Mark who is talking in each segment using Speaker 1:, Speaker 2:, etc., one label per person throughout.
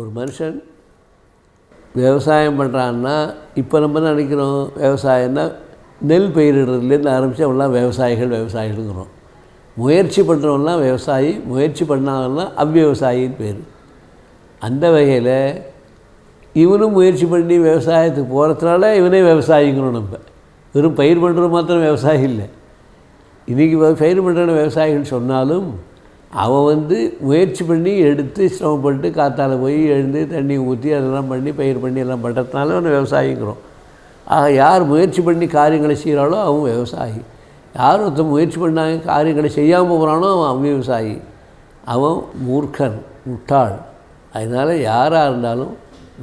Speaker 1: ஒரு மனுஷன் விவசாயம் பண்ணுறான்னா இப்போ நம்ம நினைக்கிறோம்? விவசாயம்னா நெல் பயிரிடுறதுலேருந்து ஆரம்பித்து அவெல்லாம் விவசாயிகள் விவசாயிகள்ங்கிறோம். முயற்சி பண்ணுறவங்களாம் விவசாயி முயற்சி பண்ணாங்கன்னா அவ்விவசாயின்னு பேர். அந்த வகையில் இவனும் முயற்சி பண்ணி விவசாயத்துக்கு போகிறதுனால இவனே விவசாயிங்கிறோம் நம்ம. வெறும் பயிர் பண்ணுறது மாத்திரம் விவசாயி இல்லை. இன்றைக்கி பயிர் பண்ணுற விவசாயிகள் சொன்னாலும் அவன் வந்து முயற்சி பண்ணி எடுத்து சிரமப்பட்டு காற்றால் போய் எழுந்து தண்ணி ஊற்றி அதெல்லாம் பண்ணி பயிர் பண்ணி எல்லாம் பண்ணுறதுனால அவன் விவசாயிங்கிறோம். ஆக யார் முயற்சி பண்ணி காரியங்களை செய்கிறாளோ அவன் விவசாயி. யார் ஒருத்தன் முயற்சி பண்ணாங்க காரியங்களை செய்யாமல் போகிறானோ அவன் விவசாயி. அவன் மூர்க்கன் முட்டாள். அதனால் யாராக இருந்தாலும்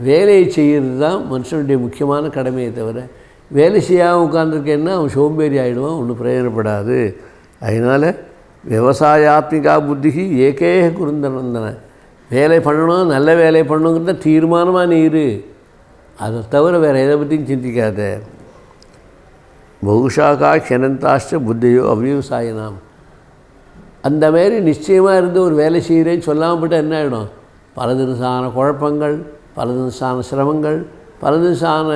Speaker 1: வேலையை செய்கிறது தான் மனுஷனுடைய முக்கியமான கடமையை தவிர வேலை செய்யாமல் உட்காந்துருக்கேன்னா அவன் சோம்பேறி ஆகிடுவான் ஒன்றும் பிரயோஜனப்படாது. அதனால் விவசாயாத்மிகா புத்திகி ஏகேக குருந்தனந்தன வேலை பண்ணணும் நல்ல வேலை பண்ணணுங்கிறத தீர்மானமாக நீ இரு அதை தவிர வேறு எதை பற்றியும் சிந்திக்காத. பகுஷாக்கா க்ஷணந்தாஷ்ட புத்தியோ அவ்விவசாயினாம் அந்தமாரி நிச்சயமாக இருந்து ஒரு வேலை செய்கிறேன்னு சொல்லாமல் போட்டால் என்ன ஆகிடும் பல தினசான குழப்பங்கள் பல தினசான சிரமங்கள் பல தினசான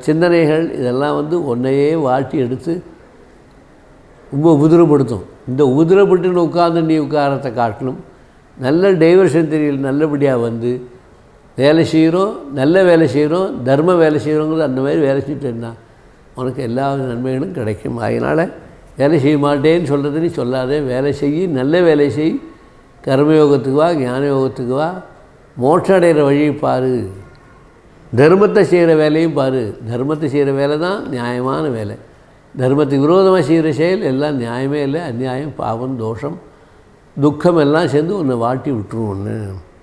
Speaker 1: சிந்தனைகள் இதெல்லாம் வந்து ஒன்றையே வாட்டி எடுத்து ரொம்ப உபதிரப்படுத்தும் இந்த உபதிரப்பட்டுன்னு உட்கார்ந்து நீ உட்காரத்தை காட்டணும் நல்ல டைவர்ஷன் தெரியல நல்லபடியாக வந்து வேலை செய்கிறோம் நல்ல வேலை செய்கிறோம் தர்ம வேலை செய்கிறோங்கிறது அந்த மாதிரி வேலை செஞ்சுட்டேன்னா உனக்கு எல்லா நன்மைகளும் கிடைக்கும். அதனால் வேலை செய்ய மாட்டேன்னு சொல்கிறது நீ சொல்லாதே. வேலை செய் நல்ல வேலை செய். கர்மயோகத்துக்கு வா ஞான யோகத்துக்கு வா. மோட்சம் அடைகிற வழியை பாரு. தர்மத்தை செய்கிற வேலையும் பாரு. தர்மத்தை செய்கிற வேலை தான் நியாயமான வேலை. தர்மத்துக்கு விரோதமாக செய்கிற செயல் எல்லாம் நியாயமே இல்லை அந்நியாயம் பாவம் தோஷம் துக்கம் எல்லாம் சேர்ந்து உன்னை வாட்டி விட்டுரும் ஒன்று